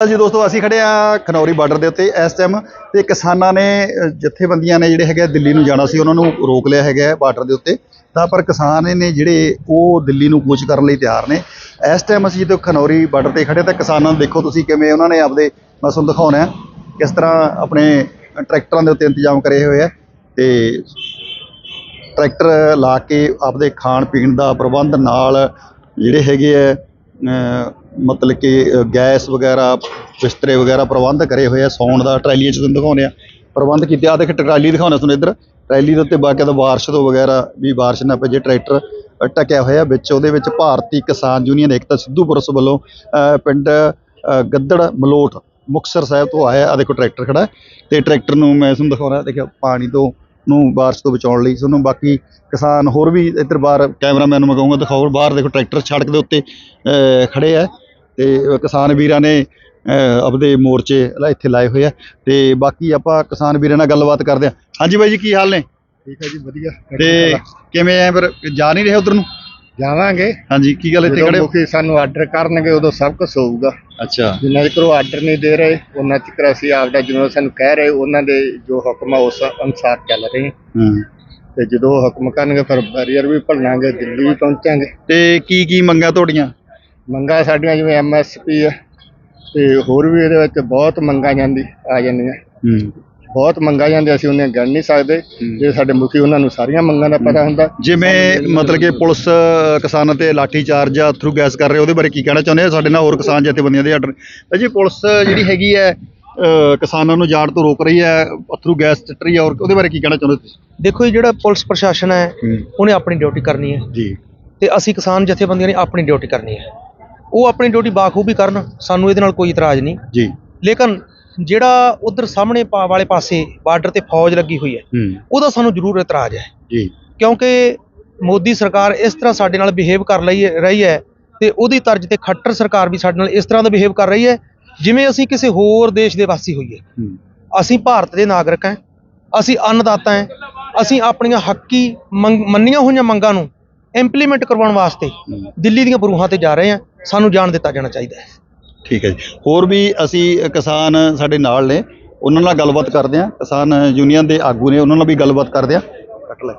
ਜੀ ਦੋਸਤੋ ਅਸੀਂ ਖੜੇ ਆ ਖਨੌਰੀ ਬਾਰਡਰ ਦੇ ਉੱਤੇ ਇਸ ਟਾਈਮ ਤੇ ਕਿਸਾਨਾਂ ਨੇ ਅ, ਜਥੇਬੰਦੀਆਂ ਨੇ ਜਿਹੜੇ ਹੈਗੇ ਦਿੱਲੀ ਨੂੰ ਜਾਣਾ ਸੀ ਉਹਨਾਂ ਨੂੰ ਰੋਕ ਲਿਆ ਹੈਗਾ ਬਾਰਡਰ ਦੇ ਉੱਤੇ। ਤਾਂ ਪਰ ਕਿਸਾਨ ਨੇ ਜਿਹੜੇ ਉਹ ਦਿੱਲੀ ਨੂੰ ਕੂਚ ਕਰਨ ਲਈ ਤਿਆਰ ਨੇ। ਇਸ ਟਾਈਮ ਅਸੀਂ ਜਦੋਂ ਖਨੌਰੀ ਬਾਰਡਰ ਤੇ ਖੜੇ ਤਾਂ ਕਿਸਾਨਾਂ ਨੂੰ ਦੇਖੋ ਤੁਸੀਂ ਕਿਵੇਂ ਉਹਨਾਂ ਨੇ ਆਪਦੇ ਮੈਂ ਤੁਹਾਨੂੰ ਦਿਖਾਉਣਾ ਕਿਸ ਤਰ੍ਹਾਂ ਆਪਣੇ ਟਰੈਕਟਰਾਂ ਦੇ ਉੱਤੇ ਇੰਤਜ਼ਾਮ ਕਰੇ ਹੋਏ ਆ ਤੇ ਟਰੈਕਟਰ ਲਾ ਕੇ ਆਪਦੇ ਖਾਣ ਪੀਣ ਦਾ ਪ੍ਰਬੰਧ ਨਾਲ ਜਿਹੜੇ ਹੈਗੇ ਆ ਮਤਲਬ ਕਿ ਗੈਸ ਵਗੈਰਾ ਬਿਸਤਰੇ ਵਗੈਰਾ ਪ੍ਰਬੰਧ ਕਰੇ ਹੋਏ ਆ ਸੌਣ ਦਾ ਟਰਾਲੀਆਂ 'ਚ ਤੁਹਾਨੂੰ ਦਿਖਾਉਂਦੇ ਆ। ਪ੍ਰਬੰਧ ਕੀਤੇ ਆ ਦੇਖ ਟਰਾਲੀ ਦਿਖਾਉਣਾ ਤੁਹਾਨੂੰ ਇੱਧਰ। ਟਰਾਲੀ ਦੇ ਉੱਤੇ ਬਾਕੀ ਦਾ ਬਾਰਿਸ਼ ਤੋਂ ਵਗੈਰਾ ਵੀ ਬਾਰਿਸ਼ ਨਾ ਭੇਜੇ ਟਰੈਕਟਰ ਅ, ਟਕਿਆ ਹੋਇਆ ਵਿੱਚ ਉਹਦੇ ਵਿੱਚ ਭਾਰਤੀ ਕਿਸਾਨ ਯੂਨੀਅਨ ਏਕਤਾ ਸਿੱਧੂਪੁਰ ਵੱਲੋਂ ਪਿੰਡ ਗੱਦੜ ਮਲੋਟ ਮੁਕਤਸਰ ਸਾਹਿਬ ਤੋਂ ਆਇਆ ਆ ਦੇਖੋ ਟਰੈਕਟਰ ਖੜਾ ਹੈ। ਤੇ ਟਰੈਕਟਰ ਨੂੰ ਮੈਂ ਤੁਹਾਨੂੰ ਦਿਖਾਉਣਾ ਦੇਖਿਓ ਪਾਣੀ ਤੋਂ ਨੂੰ ਬਾਰਿਸ਼ ਤੋਂ ਬਚਾਉਣ ਲਈ ਤੁਹਾਨੂੰ ਬਾਕੀ ਕਿਸਾਨ ਹੋਰ ਵੀ ਇੱਧਰ ਬਾਹਰ ਕੈਮਰਾਮੈਨ ਨੂੰ ਮੈਂ ਕਹੂੰਗਾ ਦਿਖਾਓ ਬਾਹਰ ਦੇਖੋ ਟਰੈਕਟਰ ਸੜਕ ਦੇ ਉੱਤੇ ਖੜੇ ਆ ਤੇ ਕਿਸਾਨ ਵੀਰਾਂ ਨੇ ਆਪਦੇ ਮੋਰਚੇ ਲਾ ਇੱਥੇ ਲਾਏ ਹੋਏ ਆ ਤੇ ਬਾਕੀ ਆਪਾਂ ਕਿਸਾਨ ਵੀਰਾਂ ਨਾਲ ਗੱਲਬਾਤ ਕਰਦੇ ਆ। ਹਾਂਜੀ ਬਾਈ ਜੀ ਕੀ ਹਾਲ ਨੇ? ਠੀਕ ਹੈ ਜੀ ਵਧੀਆ। ਤੇ ਕਿਵੇਂ ਆ ਫਿਰ ਜਾ ਨਹੀਂ ਰਹੇ ਉਧਰ ਨੂੰ? ਜਾਵਾਂਗੇ। ਹਾਂਜੀ ਕੀ ਗੱਲ ਇੱਥੇ ਜਦੋਂ ਖੜੇ ਹੋ? ਮੁਖੀ ਸਾਨੂੰ ਆਰਡਰ ਕਰਨਗੇ ਉਦੋਂ ਸਭ ਕੁਝ ਹੋਊਗਾ। ਅੱਛਾ। ਜਿੰਨਾ ਚਿਰ ਉਹ ਆਰਡਰ ਨਹੀਂ ਦੇ ਰਹੇ ਉਹਨਾਂ ਚਿਰ ਅਸੀਂ ਆਪਦਾ ਜਿਵੇਂ ਸਾਨੂੰ ਕਹਿ ਰਹੇ ਉਹਨਾਂ ਦੇ ਜੋ ਹੁਕਮ ਆ ਉਸ ਅਨੁਸਾਰ ਚੱਲ ਰਹੇ ਹਾਂ। ਹੂੰ। ਤੇ ਜਦੋਂ ਉਹ ਹੁਕਮ ਕਰਨਗੇ ਫਿਰ ਬੈਰੀਅਰ ਵੀ ਭੰਨਾਂਗੇ ਦਿੱਲੀ ਵੀ ਪਹੁੰਚਾਂਗੇ। ਤੇ ਕੀ ਕੀ ਮੰਗਾਂ ਤੁਹਾਡੀਆਂ? ਮੰਗਾਂ ਸਾਡੀਆਂ ਜਿਵੇਂ ਐਮਐਸਪੀ ਹੈ ਤੇ ਹੋਰ ਵੀ ਇਹਦੇ ਵਿੱਚ ਬਹੁਤ ਮੰਗਾਂ ਜਾਂਦੀ ਆ ਜਾਂਦੀਆਂ। ਹੂੰ। ਬਹੁਤ ਮੰਗਾਂ ਜਾਂਦੀਆਂ ਅਸੀਂ ਉਹਨੇ ਗਿਣ ਨਹੀਂ ਸਕਦੇ। ਜੇ ਸਾਡੇ ਮੁਖੀ ਉਹਨਾਂ ਨੂੰ ਸਾਰੀਆਂ ਮੰਗਾਂ ਦਾ ਪਤਾ ਹੁੰਦਾ। ਜਿਵੇਂ ਮਤਲਬ ਕਿ ਪੁਲਿਸ ਕਿਸਾਨਾਂ ਤੇ ਲਾਠੀ ਚਾਰਜ ਆ ਥਰੂ ਗੈਸ ਕਰ ਰਹੇ ਉਹਦੇ ਬਾਰੇ ਕੀ ਕਹਿਣਾ ਚਾਹੁੰਦੇ ਆ? ਸਾਡੇ ਨਾਲ ਹੋਰ ਕਿਸਾਨ ਜਥੇਬੰਦੀਆਂ ਦੇ ਆਰਡਰ ਜੀ ਪੁਲਿਸ ਜਿਹੜੀ ਹੈਗੀ ਹੈ ਕਿਸਾਨਾਂ ਨੂੰ ਜਾਣ ਤੋਂ ਰੋਕ ਰਹੀ ਹੈ ਅਥਰੂ ਗੈਸ ਚੱਟ ਰਹੀ ਹੈ ਔਰ ਉਹਦੇ ਬਾਰੇ ਕੀ ਕਹਿਣਾ ਚਾਹੁੰਦੇ ਤੁਸੀਂ? ਦੇਖੋ ਜੀ ਜਿਹੜਾ ਪੁਲਿਸ ਪ੍ਰਸ਼ਾਸਨ ਹੈ ਉਹਨੇ ਆਪਣੀ ਡਿਊਟੀ ਕਰਨੀ ਹੈ। ਜੀ। ਤੇ ਅਸੀਂ ਕਿਸਾਨ ਜਥੇਬੰਦੀਆਂ ਨੇ ਆਪਣੀ ਡਿਊਟੀ ਕਰਨੀ ਹੈ। ਉਹ ਆਪਣੀ ਡਿਊਟੀ ਬਾਖੂਬੀ ਕਰਨ ਸਾਨੂੰ ਇਹਦੇ ਨਾਲ ਕੋਈ ਇਤਰਾਜ਼ ਨਹੀਂ। ਜੀ। ਲੇਕਿਨ ਜਿਹੜਾ ਉਧਰ ਸਾਹਮਣੇ ਪਾ ਵਾਲੇ ਪਾਸੇ ਬਾਰਡਰ ਤੇ ਫੌਜ ਲੱਗੀ ਹੋਈ ਹੈ ਉਹਦਾ ਸਾਨੂੰ ਜ਼ਰੂਰ ਇਤਰਾਜ਼ ਹੈ। ਜੀ। ਕਿਉਂਕਿ ਮੋਦੀ ਸਰਕਾਰ ਇਸ ਤਰ੍ਹਾਂ ਸਾਡੇ ਨਾਲ ਬਿਹੇਵ ਕਰ ਲਈ ਰਹੀ ਹੈ ਤੇ ਉਹਦੀ ਤਰਜ਼ ਤੇ ਖੱਟਰ ਸਰਕਾਰ ਵੀ ਸਾਡੇ ਨਾਲ ਇਸ ਤਰ੍ਹਾਂ ਦਾ ਬਿਹੇਵ ਕਰ ਰਹੀ ਹੈ ਜਿਵੇਂ ਅਸੀਂ ਕਿਸੇ ਹੋਰ ਦੇਸ਼ ਦੇ ਵਾਸੀ ਹੋਈਏ। ਅਸੀਂ ਭਾਰਤ ਦੇ ਨਾਗਰਿਕ ਹਾਂ ਅਸੀਂ ਅੰਨਦਾਤਾ ਹਾਂ ਅਸੀਂ ਆਪਣੀਆਂ ਹੱਕੀ ਮੰਨੀਆਂ ਹੋਈਆਂ ਮੰਗਾਂ ਨੂੰ ਇੰਪਲੀਮੈਂਟ ਕਰਵਾਉਣ ਵਾਸਤੇ। ਦਿੱਲੀ ਦੀਆਂ ਬਰੂਹਾਂ ਤੇ ਜਾ ਰਹੇ ਹਾਂ ਸਾਨੂੰ ਜਾਣ ਦਿੱਤਾ ਜਾਣਾ ਚਾਹੀਦਾ ਹੈ। ਠੀਕ ਹੈ ਜੀ। ਹੋਰ ਵੀ ਅਸੀਂ ਕਿਸਾਨ ਸਾਡੇ ਨਾਲ ਨੇ, ਉਹਨਾਂ ਨਾਲ ਗੱਲਬਾਤ ਕਰਦੇ ਹਾਂ। ਕਿਸਾਨ ਯੂਨੀਅਨ ਦੇ ਆਗੂ ਨੇ, ਉਹਨਾਂ ਨਾਲ ਵੀ ਗੱਲਬਾਤ ਕਰਦੇ ਹਾਂ। ਕੱਟ ਲੈ